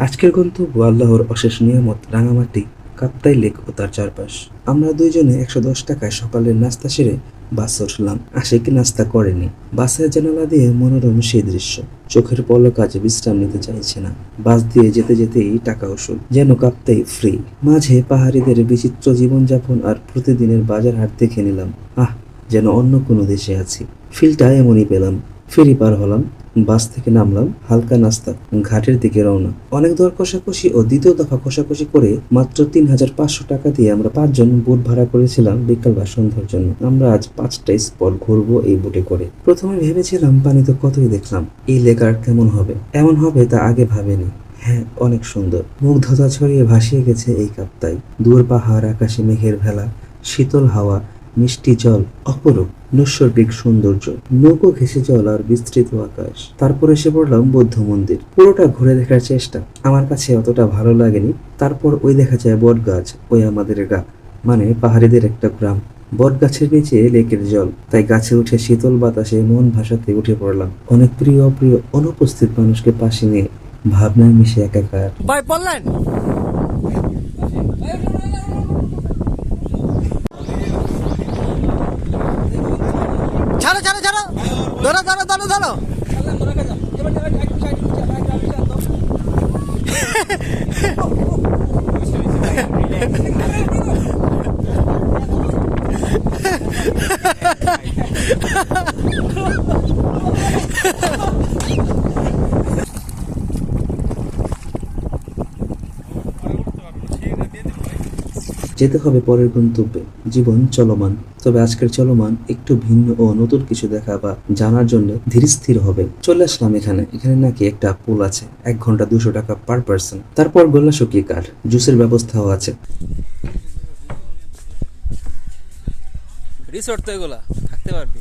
আজকের গন্তব্য আল্লাহর অশেষ নিয়ামত, রাঙামাটি, কাপ্তাই লেক ও তার চারপাশ। আমরা দুইজনে একশো দশ টাকায় সকালের নাস্তা সেরে বাস উঠলাম। আশিক নাস্তা করেনি। বাসের জানালা দিয়ে মনোরম সেই দৃশ্য। চোখের পলক আজ বিশ্রাম নিতে চাইছে না। বাস দিয়ে যেতে যেতেই টাকা ওষুধ যেন কাঁপতেই ফ্রি মাঝে পাহাড়িদের বিচিত্র জীবনযাপন আর প্রতিদিনের বাজার হাট দেখে নিলাম। আহ, যেন অন্য কোনো দেশে আছি। ফিলটা এমনই পেলাম। ফেরি পার হলাম। বাস থেকে নামলাম, হালকা নাস্তা, ঘাটের দিকে রওনা। অনেক দর কষাকষি ও দ্বিতীয় দফা কষাকষি করে মাত্র তিন হাজার পাঁচশো টাকা দিয়ে আমরা পাঁচজন বোট ভাড়া করেছিলাম বিকাল বা সন্ধ্যার জন্য। আমরা আজ পাঁচটা স্পট ঘুরবো এই বোটে করে। প্রথমে ভেবেছিলাম পানি তো কতই দেখলাম, এই লেগার কেমন হবে? এমন হবে তা আগে ভাবেনি। হ্যাঁ অনেক সুন্দর। মুগ্ধতা ছড়িয়ে ভাসিয়ে গেছে এই কাপ্তায় দূর পাহাড়, আকাশে মেঘের ভেলা, শীতল হাওয়া মিষ্টি জল, অপরূপ নৈসর্গিক সৌন্দর্য, নৌকো ঘেসে জল আর বিস্তৃত আকাশ। তারপর এসে পড়লাম বৌদ্ধ মন্দির। পুরোটা ঘুরে দেখার চেষ্টা। আমার কাছে অতটা ভালো লাগেনি। তারপর ওই দেখা যায় বট গাছ ওই আমাদের গা মানে পাহাড়িদের একটা গ্রাম। বট গাছের নিচে লেকের জল। তাই গাছে উঠে শীতল বাতাসে মন ভাসাতে উঠে পড়লাম। অনেক প্রিয় অপ্রিয় অনুপস্থিত মানুষকে পাশে নিয়ে ভাবনায় মিশে একাকার। ভাই ধরো ধরো ধরো ধরো যেতে হবে পরের গন্তব্যে। জীবন চলমান। তবে আজকের চলমান একটু ভিন্ন ও নতুন কিছু দেখা বা জানার জন্য ধীর স্থির হবে চলে আসলাম এখানে। এখানে নাকি একটা পুল আছে। এক ঘণ্টা দুশো টাকা পার পার্সন তারপর গোল্লা শুকিয়ে কাঠ। জুসের ব্যবস্থাও আছে। রিসোর্ট তো এগুলা। থাকতে পারবি।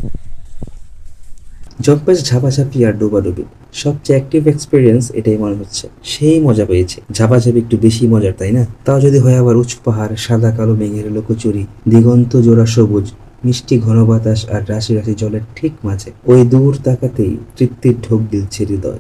জম্পেস ঝাপাঝাপি আর ডোবাডুবি। সবচেয়ে অ্যাক্টিভ এক্সপিরিয়েন্স এটাই মনে হচ্ছে। সেই মজা পেয়েছে। ঝাপাঝাপি একটু বেশি মজার তাই না? তাও যদি হয় আবার উঁচু পাহাড় সাদা কালো মেঘের লোকচুরি দিগন্ত জোড়া সবুজ মিষ্টি ঘন বাতাস আর রাশি রাশি জলের ঠিক মাঝে ওই দূর তাকাতেই তৃপ্তির ঢোক গিলছে হৃদয়।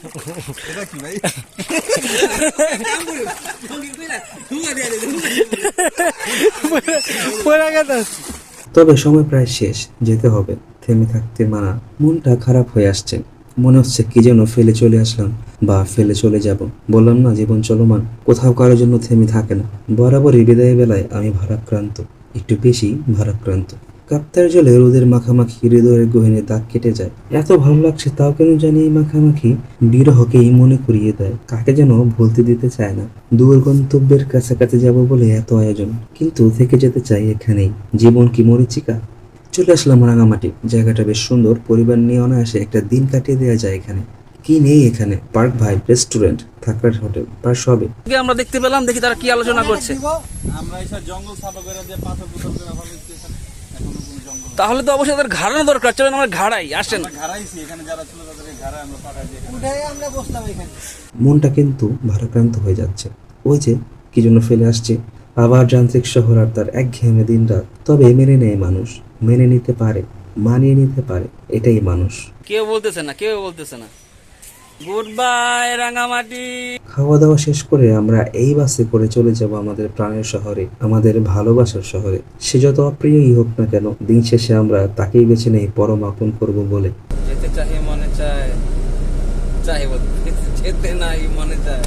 তবে সময় প্রায় শেষ যেতে হবে। থেমে থাকতে মানা মনটা খারাপ হয়ে আসছে। মনে হচ্ছে কি যেন ফেলে চলে আসলাম। বা ফেলে চলে যাব। বললাম, না, জীবন চলমান। কোথাও কারোর জন্য থেমে থাকে না। বরাবরই বিদায় বেলায় আমি ভারাক্রান্ত। একটু বেশি ভারাক্রান্ত। কাপ্তার জলে রোদের মাখামাখি হৃদয়ের গহীনে দাগ কেটে যায়। এত ভালো লাগছে, তাও কেন জানি এই মাখামাখি বিরহকেই মনে করিয়ে দেয়। কাকে যেন ভুলতে দিতে চায় না। দূর গন্তব্যের কাছাকাছি যাব বলে এত আয়োজন। কিন্তু থেকে যেতে চাই এখানেই। জীবন কি মরিচিকা? চলে আসলাম রাঙামাটি। জায়গাটা বেশ সুন্দর পরিবার নিয়ে অনায়াসে একটা দিন কাটিয়ে দেওয়া যায় এখানে। কি নেই এখানে? পার্ক ভাই রেস্টুরেন্ট থাকার হোটেল প্রায় সবে আজকে আমরা দেখতে পেলাম দেখি তারা কি আলোচনা করছে। আমরা এসব জঙ্গল সাফা করে দিয়ে পাথর পুথর করে ফেলেছি এখানে এখনও কোনো জঙ্গল তাহলে তো অবশ্যই তাদের ঘাড়ানো দরকার। চলেন আমরা ঘাড়াই আসেন। আমরা ঘাড়াইছি এখানে যারা ছিল তাদেরকে ঘাড়ায় আমরা পাঠাই দিয়ে মনটা কিন্তু ভারাক্রান্ত হয়ে যাচ্ছে। ওই যে কি জন্য ফেলে আসছে? আবার যান্ত্রিক শহর আর তার একঘেয়েমে দিন রাত তবে মেনে নেয় মানুষ। মেনে নিতে পারে মানিয়ে নিতে পারে এটাই মানুষ। কেউ বলতেছে না কেউ বলতেছে না। Good bye Rangamati. খাওয়া দাওয়া শেষ করে আমরা এই বাসে করে চলে যাব আমাদের প্রাণের শহরে আমাদের ভালোবাসার শহরে। সে যত অপ্রিয়ই হোক না কেন দিন শেষে আমরা তাকেই বেছে নেই পরম আপন করব বলে। যেতে চাই মনে চায়। চাই যেতে নাই মনে চায়।